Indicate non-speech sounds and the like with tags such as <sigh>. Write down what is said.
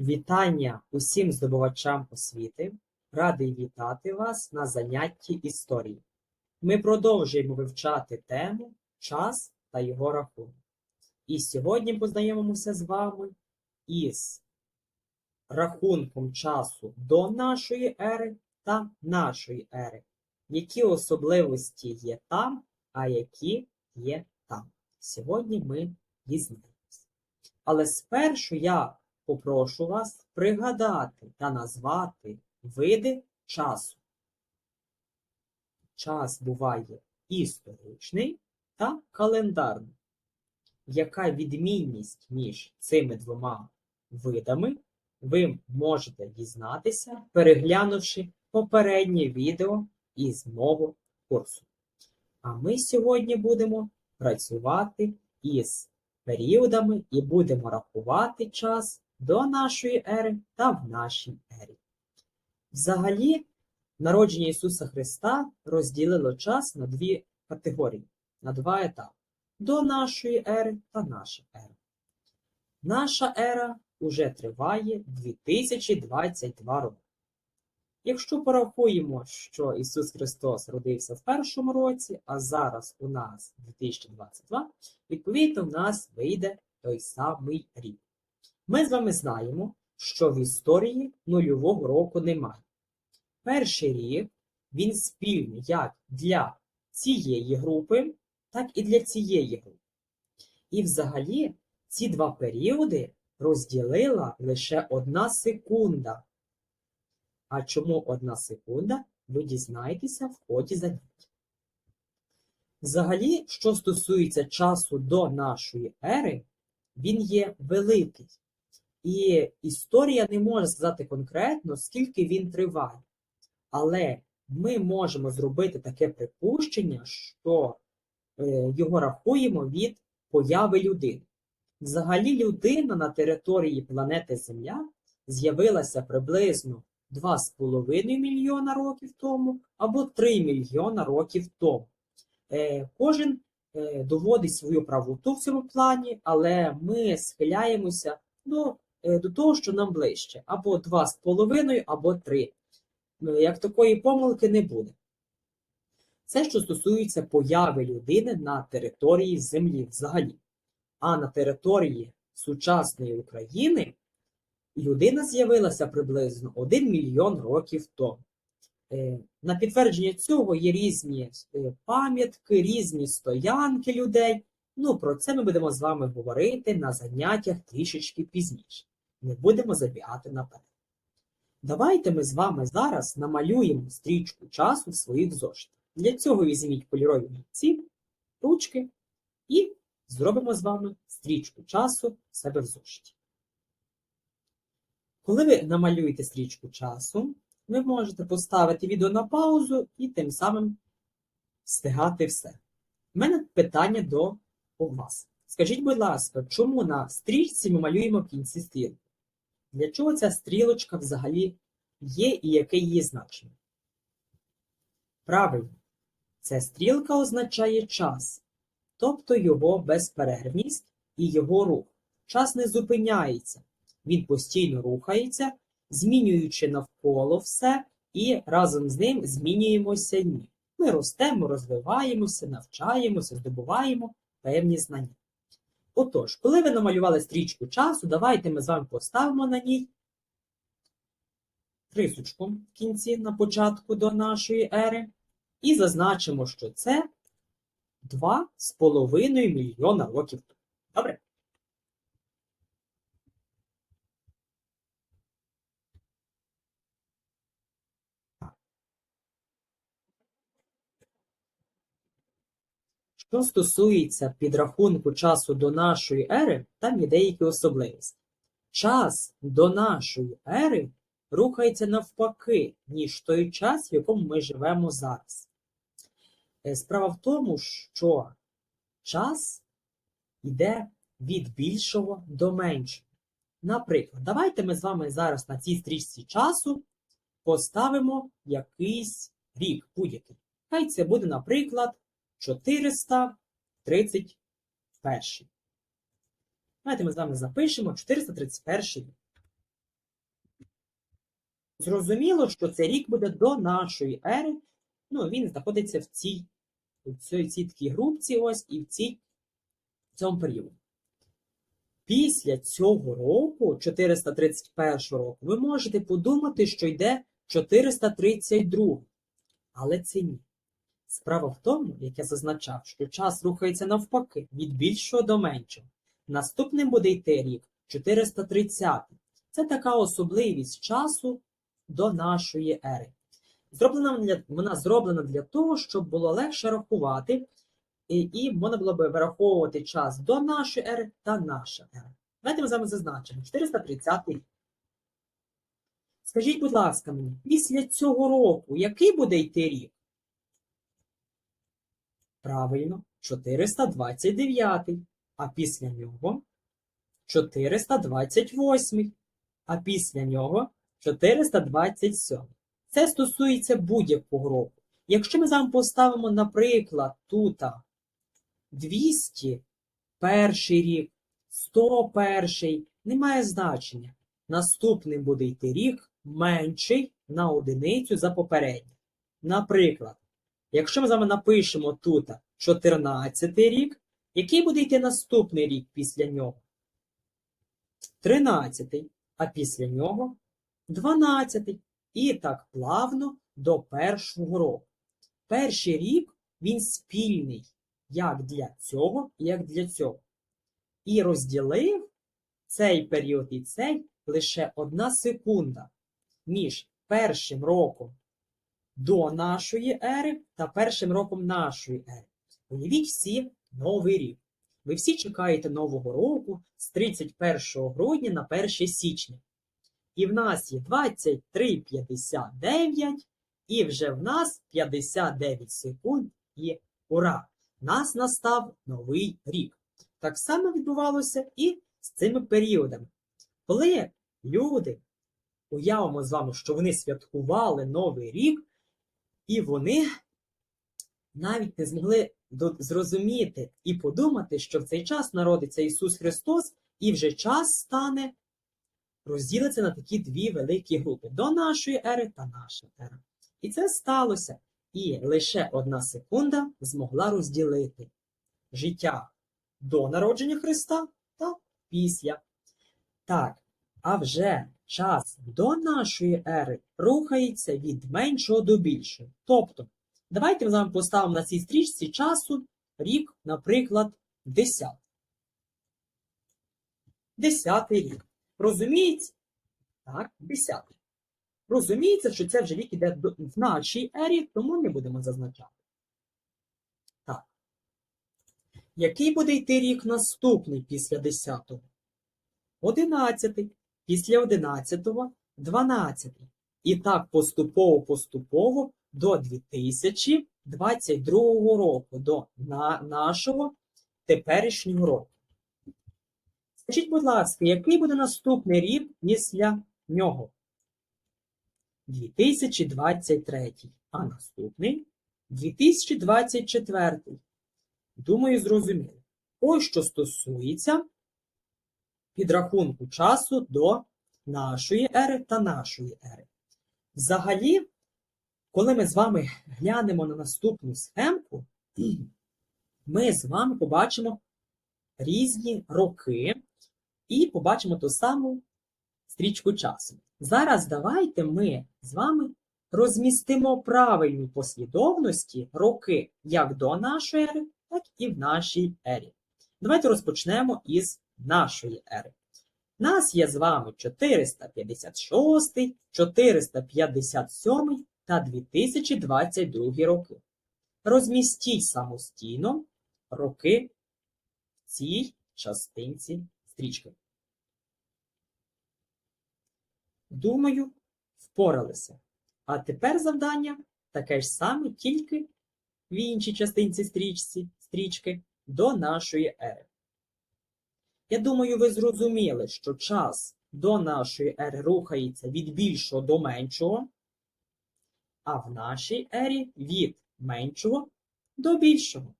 Вітання усім здобувачам освіти. Радий вітати вас на занятті історії. Ми продовжуємо вивчати тему час та його рахунок. І сьогодні познайомимося з вами із рахунком часу до нашої ери та нашої ери. Які особливості є там, а які є там. Сьогодні ми дізнаємося. Але спершу я попрошу вас пригадати та назвати види часу. Час буває історичний та календарний. Яка відмінність між цими двома видами, ви можете дізнатися, переглянувши попереднє відео із мого курсу. А ми сьогодні будемо працювати із періодами і будемо рахувати час до нашої ери та в нашій ері. Взагалі, народження Ісуса Христа розділило час на дві категорії, на два етапи до нашої ери та наша ера. Наша ера уже триває 2022 роки. Якщо порахуємо, що Ісус Христос родився в першому році, а зараз у нас 2022, відповідно, в нас вийде той самий рік. Ми з вами знаємо, що в історії нульового року немає. Перший рік він спільний як для цієї групи, так і для цієї групи. І взагалі ці два періоди розділила лише одна секунда. А чому одна секунда, ви дізнаєтеся в ході заняття. Взагалі, що стосується часу до нашої ери, він є великий. І історія не може сказати конкретно, скільки він триває. Але ми можемо зробити таке припущення, що е, його рахуємо від появи людини. Взагалі, людина на території планети Земля з'явилася приблизно 2,5 мільйона років тому або 3 мільйона років тому. Е, Кожен е, доводить свою правоту в цьому плані, але ми схиляємося до, до того, що нам ближче, або 2,5, або 3. Ну, Як такої помилки не буде. Це, що стосується появи людини на території Землі взагалі. А на території сучасної України людина з'явилася приблизно 1 мільйон років тому. Е, На підтвердження цього є різні е, пам'ятки, різні стоянки людей. Ну, про це ми будемо з вами говорити на заняттях трішечки пізніше. Не будемо забігати наперед. Давайте ми з вами зараз намалюємо стрічку часу в своїх зошитах. Для цього візьміть кольорові олівці, ручки і зробимо з вами стрічку часу в себе в зошиті. Коли ви намалюєте стрічку часу, ви можете поставити відео на паузу і тим самим встигати все. У мене питання до вас. Скажіть, будь ласка, чому на стрічці ми малюємо в кінці стрілки? Для чого ця стрілочка взагалі є і яке її значення? Правильно, ця стрілка означає час, тобто його безперервність і його рух. Час не зупиняється, він постійно рухається, змінюючи навколо все, і разом з ним змінюємося. Ми ростемо, розвиваємося, навчаємося, здобуваємо певні знання. Отож, коли ви намалювали стрічку часу, давайте ми з вами поставимо на ній рисочку в кінці на початку до нашої ери і зазначимо, що це 2,5 мільйона років. Добре? Що стосується підрахунку часу до нашої ери, там є деякі особливості. Час до нашої ери рухається навпаки, ніж той час, в якому ми живемо зараз. Е, Справа в тому, що час йде від більшого до меншого. Наприклад, давайте ми з вами зараз на цій стрічці часу поставимо якийсь рік будь-який. Хай це буде, наприклад, 431. Давайте ми з вами запишемо 431 рік. Зрозуміло, що цей рік буде до нашої ери. Ну, він знаходиться в цій, в цій, цій такій групці ось і в цій в цьому періоді. Після цього року, 431 року, ви можете подумати, що йде 432. Але це ні. Справа в тому, як я зазначав, що час рухається навпаки від більшого до меншого. Наступним буде йти рік 430. Це така особливість часу до нашої ери. Зроблена для, вона зроблена для того, щоб було легше рахувати, і, і можна було би вираховувати час до нашої ери та наша ера. Давайте ми з вами зазначимо 430 рік. Скажіть, будь ласка, мені, після цього року який буде йти рік? Правильно, 429. А після нього 428. А після нього 427. Це стосується будь-якого року. Якщо ми з вами поставимо, наприклад, тут 200 перший рік, 101, немає значення. Наступним буде йти рік менший на одиницю за попередній. Наприклад, якщо ми з вами напишемо тут 14 рік, який буде йти наступний рік після нього? 13, а після нього 12. І так плавно до першого року. Перший рік він спільний як для цього, як для цього. І розділив цей період і цей лише одна секунда між першим роком до нашої ери та першим роком нашої ери. Уявіть всі новий рік. Ви всі чекаєте Нового року з 31 грудня на 1 січня. І в нас є 23.59, і вже в нас 59 секунд і ура! Нас настав новий рік. Так само відбувалося і з цими періодами. Коли люди, уявимо з вами, що вони святкували Новий рік, і вони навіть не змогли зрозуміти і подумати, що в цей час народиться Ісус Христос, і вже час стане розділиться на такі дві великі групи до нашої ери та наша ера. І це сталося. І лише одна секунда змогла розділити життя до народження Христа та після. Так, а вже час до нашої ери рухається від меншого до більшого. Тобто, давайте ми з вами поставимо на цій стрічці часу рік, наприклад, 10. Десятий рік. Розуміється? Так, десятий. Розуміється, що це вже рік іде в нашій ері, тому не будемо зазначати. Так. Який буде йти рік наступний після 10-го? 11. Після 11-го 12. І так поступово-поступово до 2022 року, до на нашого теперішнього року. Скажіть, будь ласка, який буде наступний рік після нього? 2023. А наступний 2024. Думаю, зрозуміло. Ось що стосується підрахунку часу до нашої ери та нашої ери. Взагалі, коли ми з вами глянемо на наступну схемку, <clears throat> ми з вами побачимо різні роки і побачимо ту саму стрічку часу. Зараз давайте ми з вами розмістимо правильні послідовності роки як до нашої ери, так і в нашій ері. Давайте розпочнемо із нашої ери. Нас є з вами 456, 457 та 2022 роки. Розмістіть самостійно роки в цій частинці стрічки. Думаю, впоралися. А тепер завдання таке ж саме, тільки в іншій частинці стрічці, стрічки до нашої ери. Я думаю, ви зрозуміли, що час до нашої ери рухається від більшого до меншого, а в нашій ері від меншого до більшого.